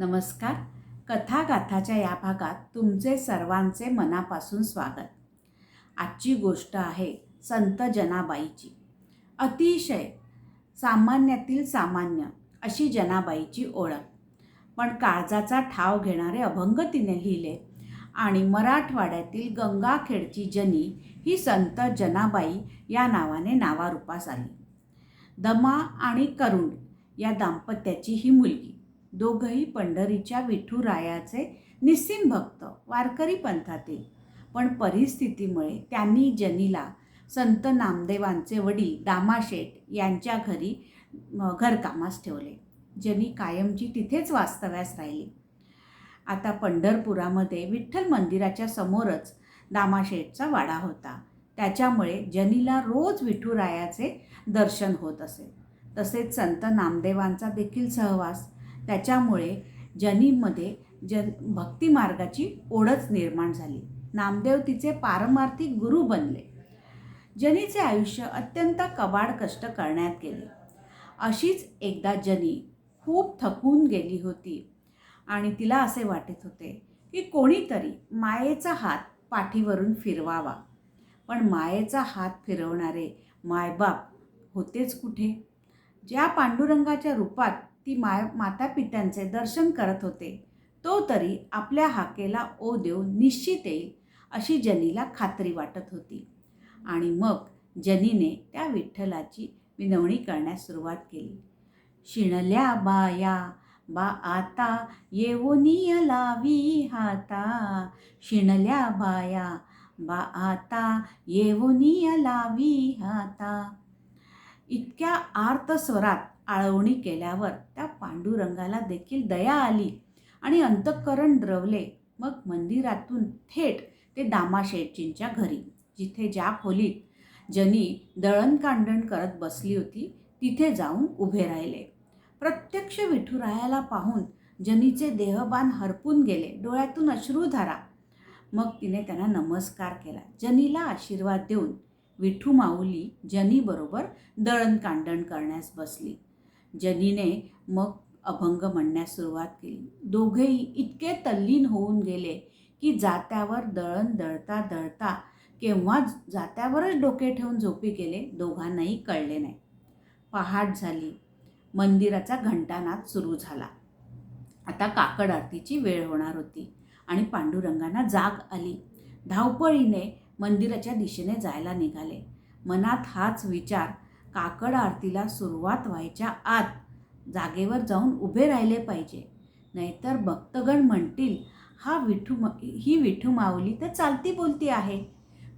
नमस्कार. कथागाथाच्या या भागात तुमचे सर्वांचे मनापासून स्वागत. आजची गोष्ट आहे संत जनाबाईची. अतिशय सामान्यातील सामान्य अशी जनाबाईची ओळख. पण काळजाचा ठाव घेणारे अभंग तिने लिहिले आणि मराठवाड्यातील गंगाखेडची जनी ही संत जनाबाई या नावाने नावारूपास आली. दमा आणि करुण या दाम्पत्याची ही मुलगी. दोघंही पंढरीच्या विठुरायाचे निस्सीम भक्त वारकरी पंथातील. पण परिस्थितीमुळे त्यांनी जनीला संत नामदेवांचे वडील दामाशेठ यांच्या घरी घरकामास ठेवले. जनी कायमची तिथेच वास्तव्यास राहिली. आता पंढरपुरामध्ये विठ्ठल मंदिराच्या समोरच दामाशेठचा वाडा होता. त्याच्यामुळे जनीला रोज विठुरायाचे दर्शन होत असे. तसेच संत नामदेवांचा देखील सहवास त्याच्यामुळे जनीमध्ये जन भक्तिमार्गाची ओढच निर्माण झाली. नामदेव तिचे पारमार्थिक गुरु बनले. जनीचे आयुष्य अत्यंत कबाड कष्ट करण्यात गेले. अशीच एकदा जनी खूप थकून गेली होती आणि तिला असे वाटत होते की कोणीतरी मायेचा हात पाठीवरून फिरवावा. पण मायेचा हात फिरवणारे मायबाप होतेच कुठे? ज्या पांडुरंगाच्या रूपात ती माय मातापित्यांचे दर्शन करत होते. तो तरी आपल्या हाकेला ओ देव निश्चित येईल अशी जनीला खात्री वाटत होती. आणि मग जनीने त्या विठ्ठलाची विनवणी करण्यास सुरुवात केली. शिणल्या बाया बा आता येवोनिय लावी हाता. शिणल्या बाया बा आता येवोनिय लावी हाता. इतक्या आर्त स्वरात आळवणी केल्यावर त्या पांडुरंगाला देखील दया आली आणि अंतःकरण द्रवले. मग मंदिरातून थेट ते दामाशेटजींच्या घरी जिथे ज्या खोलीत जनी दळणकांडण करत बसली होती तिथे जाऊन उभे राहिले. प्रत्यक्ष विठुरायाला पाहून जनीचे देहबान हरपून गेले डोळ्यातून अश्रुधारा मग तिने त्यांना नमस्कार केला. जनीला आशीर्वाद देऊन विठू माऊली जनीबरोबर दळणकांडण करण्यास बसली. जनीने मग अभंग म्हणण्यास सुरुवात केली. दोघेही इतके तल्लीन होऊन गेले की जात्यावर दळण दळता दळता केव्हा जात्यावरच डोके ठेवून झोपी गेले दोघांनाही कळले नाही. पहाट झाली. मंदिराचा घंटानाद सुरू झाला. आता काकड आरतीची वेळ होणार होती आणि पांडुरंगांना जाग आली. धावपळीने मंदिराच्या दिशेने जायला निघाले. मनात हाच विचार काकड आरतीला सुरुवात व्हायच्या आत जागेवर जाऊन उभे राहिले पाहिजे. नाहीतर भक्तगण म्हणतील हा विठू ही विठू माऊली तर चालती बोलती आहे.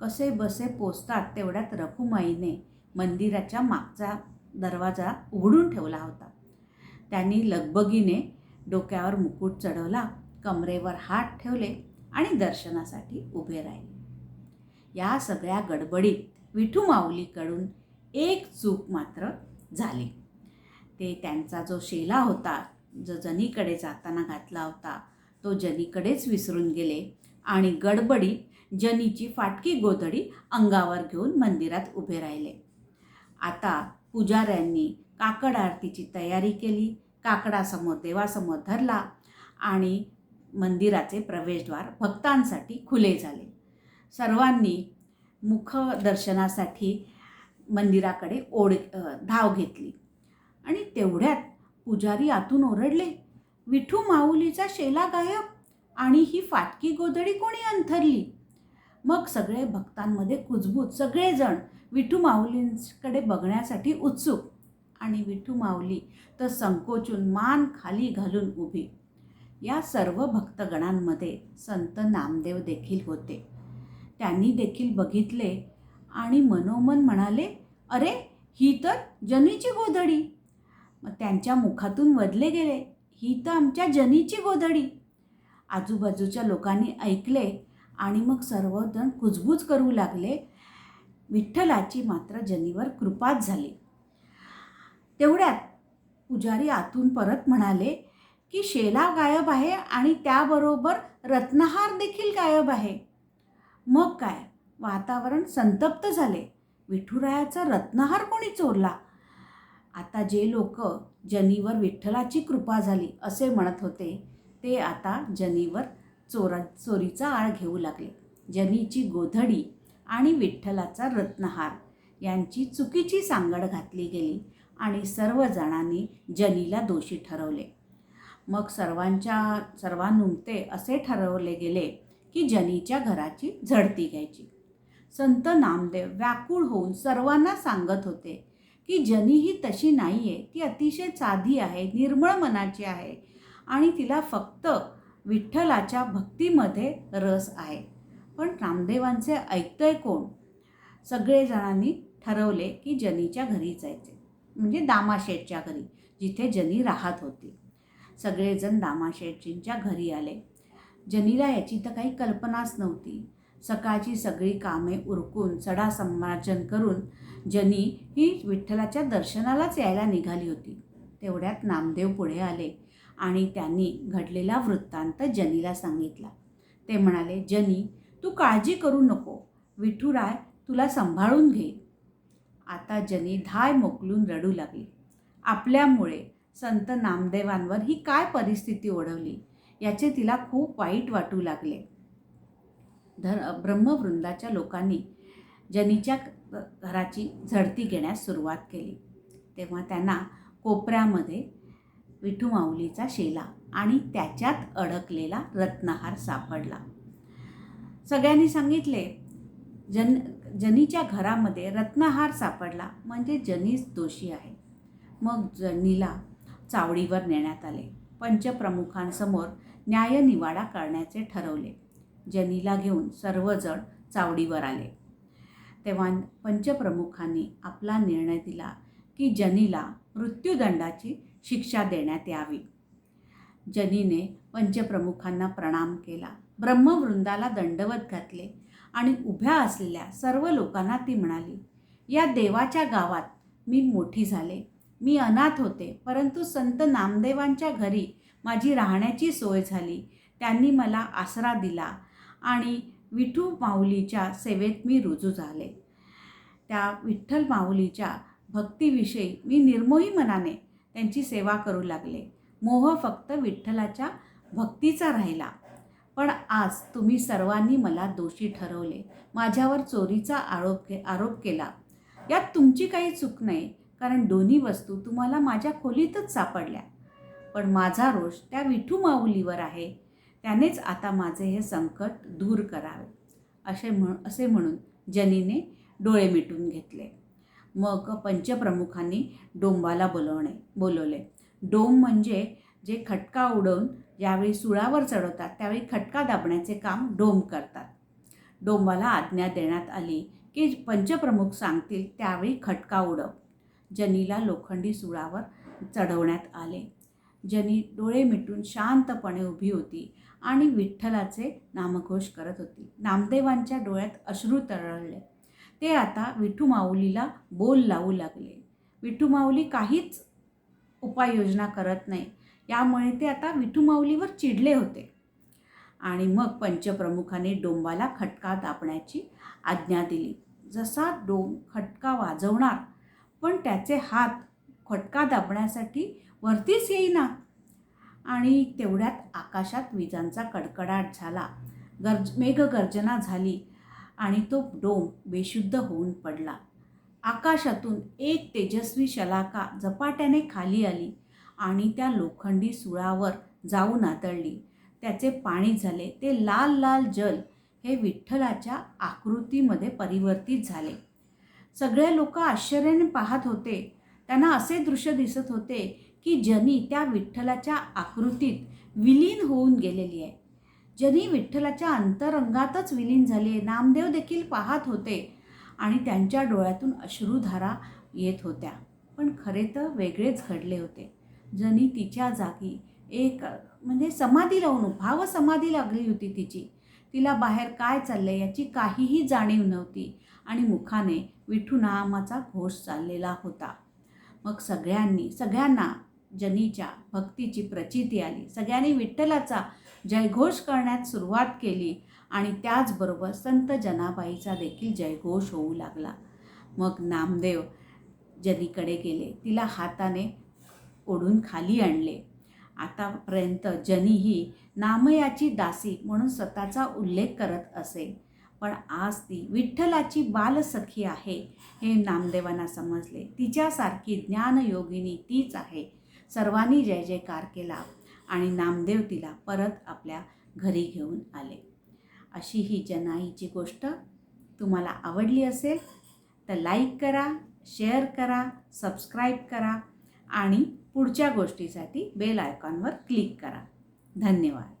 कसे बसे पोचतात तेवढ्यात रखुमाईने मंदिराच्या मागचा दरवाजा उघडून ठेवला होता. त्यांनी लगबगीने डोक्यावर मुकुट चढवला कमरेवर हात ठेवले आणि दर्शनासाठी उभे राहिले. या सगळ्या गडबडीत विठू माऊलीकडून एक चूक मात्र झाली. ते त्यांचा जो शेला होता जो जनीकडे जाताना घातला होता तो जनीकडेच विसरून गेले आणि गडबडीत जनीची फाटकी गोधडी अंगावर घेऊन मंदिरात उभे राहिले. आता पुजाऱ्यांनी काकड आरतीची तयारी केली काकडासमोर देवासमोर धरला आणि मंदिराचे प्रवेशद्वार भक्तांसाठी खुले झाले. सर्वांनी मुखदर्शनासाठी मंदिराकडे ओढ धाव घेतली. आणि तेवढ्यात पुजारी आतून ओरडले विठू माऊलीचा शेला गायब आणि ही फाटकी गोधडी कोणी अंथरली? मग सगळे भक्तांमध्ये कुजबूज सगळेजण विठू माऊलींकडे बघण्यासाठी उत्सुक. आणि विठू माऊली तर संकोचून मान खाली घालून उभी. या सर्व भक्तगणांमध्ये संत नामदेव देखील होते. त्यांनी देखील बघितले आणि मनोमन म्हणाले अरे ही तर जनीची गोधडी. मग त्यांच्या मुखातून वदले गेले ही तर आमच्या जनीची गोधडी. आजूबाजूच्या लोकांनी ऐकले आणि मग सर्वजण कुजबूज करू लागले. विठ्ठलाची मात्र जनीवर कृपाच झाली. तेवढ्यात पुजारी आतून परत म्हणाले की शेला गायब आहे आणि त्याबरोबर रत्नहार देखील गायब आहे. मग काय? वातावरण संतप्त झाले. विठुरायाचा रत्नहार कोणी चोरला? आता जे लोक जनीवर विठ्ठलाची कृपा झाली असे म्हणत होते ते आता जनीवर चोरा चोरीचा आळ घेऊ लागले. जनीची गोधडी आणि विठ्ठलाचा रत्नहार यांची चुकीची सांगड घातली गेली आणि सर्व जणांनी जनीला दोषी ठरवले. मग सर्वांच्या सर्वांनुमते असे ठरवले गेले की जनीच्या घराची झडती घ्यायची. संत नामदेव व्याकुळ होऊन सर्वांना सांगत होते की जनी ही तशी नाही आहे ती अतिशय साधी आहे निर्मळ मनाची आहे आणि तिला फक्त विठ्ठलाच्या भक्तीमध्ये रस आहे. पण नामदेवांचे ऐकतंय कोण? सगळेजणांनी ठरवले की जनीच्या घरी जायचे. म्हणजे दामाशेठच्या घरी जिथे जनी राहत होती. सगळेजण दामाशेठजींच्या घरी आले. जनीला याची तर काही कल्पनाच नव्हती. सकाळची सगळी कामे उरकून सडा संमार्जन करून जनी ही विठ्ठलाच्या दर्शनालाच यायला निघाली होती. तेवढ्यात नामदेव पुढे आले आणि त्यांनी घडलेला वृत्तांत जनीला सांगितला. ते म्हणाले जनी तू काळजी करू नको. विठुराय तुला सांभाळून घे. आता जनी धाय मोकलून रडू लागली. आपल्यामुळे संत नामदेवांवर ही काय परिस्थिती ओढवली? याचे तिला खूप वाईट वाटू लागले. धर ब्रह्मवृंदाच्या लोकांनी जनीच्या घराची झडती घेण्यास सुरुवात केली. तेव्हा त्यांना कोपऱ्यामध्ये विठू माऊलीचा शेला आणि त्याच्यात अडकलेला रत्नहार सापडला. सगळ्यांनी सांगितले जन जनीच्या घरामध्ये रत्नहार सापडला म्हणजे जनीच दोषी आहे. मग जनीला चावडीवर नेण्यात आले. पंचप्रमुखांसमोर न्यायनिवाडा करण्याचे ठरवले. जनीला घेऊन सर्वजण चावडीवर आले. तेव्हा पंचप्रमुखांनी आपला निर्णय दिला की जनीला मृत्यूदंडाची शिक्षा देण्यात यावी. जनीने पंचप्रमुखांना प्रणाम केला. ब्रह्मवृंदाला दंडवत घातले आणि उभ्या असलेल्या सर्व लोकांना ती म्हणाली या देवाच्या गावात मी मोठी झाले. मी अनाथ होते परंतु संत नामदेवांच्या घरी माझी राहण्याची सोय झाली. त्यांनी मला आसरा दिला. आणि विठू माऊलीच्या सेवेत मी रुजू झाले. त्या विठ्ठल माऊलीच्या भक्तीविषयी मी निर्मोही मनाने त्यांची सेवा करू लागले. मोह फक्त विठ्ठलाच्या भक्तीचा राहिला. पण आज तुम्ही सर्वांनी मला दोषी ठरवले. माझ्यावर चोरीचा आरोप के आरोप केला. यात तुमची काही चूक नाही कारण दोन्ही वस्तू तुम्हाला माझ्या खोलीतच सापडल्या. पण माझा रोष त्या विठू माऊलीवर आहे. त्यानेच आता माझे हे संकट दूर करावे असे म्हण असे म्हणून जनीने डोळे मिटून घेतले. मग पंचप्रमुखांनी डोंबाला बोलवणे बोलवले. डोंब म्हणजे जे खटका उडवून ज्यावेळी सुळावर चढवतात त्यावेळी खटका दाबण्याचे काम डोंब करतात. डोंबाला आज्ञा देण्यात आली की पंचप्रमुख सांगतील त्यावेळी खटका उडव. जनीला लोखंडी सुळावर चढवण्यात आले. ज्यांनी डोळे मिटून शांतपणे उभी होती आणि विठ्ठलाचे नामघोष करत होती. नामदेवांच्या डोळ्यात अश्रू तरळले. ते आता विठू माऊलीला बोल लावू लागले. विठू माऊली काहीच उपाययोजना करत नाही. यामुळे ते आता विठू माऊलीवर चिडले होते. आणि मग पंचप्रमुखाने डोंबाला खटका दाबण्याची आज्ञा दिली. जसा डोंब खटका वाजवणार पण त्याचे हात खटका दाबण्यासाठी वरतीच येईना. आणि तेवढ्यात आकाशात विजांचा कडकडाट झाला. गर्ज मेघगर्जना झाली आणि तो डोम बेशुद्ध होऊन पडला. आकाशातून एक तेजस्वी शलाका झपाट्याने खाली आली आणि त्या लोखंडी सुळावर जाऊन आदळली. त्याचे पाणी झाले. ते लाल लाल जल हे विठ्ठलाच्या आकृतीमध्ये परिवर्तित झाले. सगळे लोक आश्चर्याने पाहत होते. त्यांना असे दृश्य दिसत होते की जनी त्या विठ्ठलाच्या आकृतीत विलीन होऊन गेलेली आहे. जनी विठ्ठलाच्या अंतरंगातच विलीन झाली नामदेव देखील पाहत होते आणि त्यांच्या डोळ्यातून अश्रुधारा येत होत्या. पण खरे तर वेगळेच घडले होते. जनी तिच्या जागी एक म्हणजे समाधी लावून भाव समाधी लागली होती तिची. तिला बाहेर काय चाललंय याची काहीही जाणीव नव्हती आणि मुखाने विठू नामाचा घोष चाललेला होता. मग सगळ्यांनी सगळ्यांना जनीच्या भक्तीची प्रचिती आली. सगळ्यांनी विठ्ठलाचा जयघोष करण्यात सुरुवात केली आणि त्याचबरोबर संत जनाबाईचा देखील जयघोष होऊ लागला. मग नामदेव जनीकडे गेले. तिला हाताने ओढून खाली आणले. आतापर्यंत जनी ही नामयाची दासी म्हणून स्वतःचा उल्लेख करत असे. पण आज ती विठ्ठलाची बालसखी आहे हे नामदेवांना समजले. तिच्यासारखी ज्ञानयोगिनी तीच आहे. सर्वांनी जय जयकार केला आणि नामदेव तिला परत आपल्या घरी घेऊन आले. अशी ही जनाईची गोष्ट तुम्हाला आवडली असेल तर लाईक करा शेअर करा सबस्क्राईब करा आणि पुढच्या गोष्टीसाठी बेल आयकॉनवर क्लिक करा. धन्यवाद.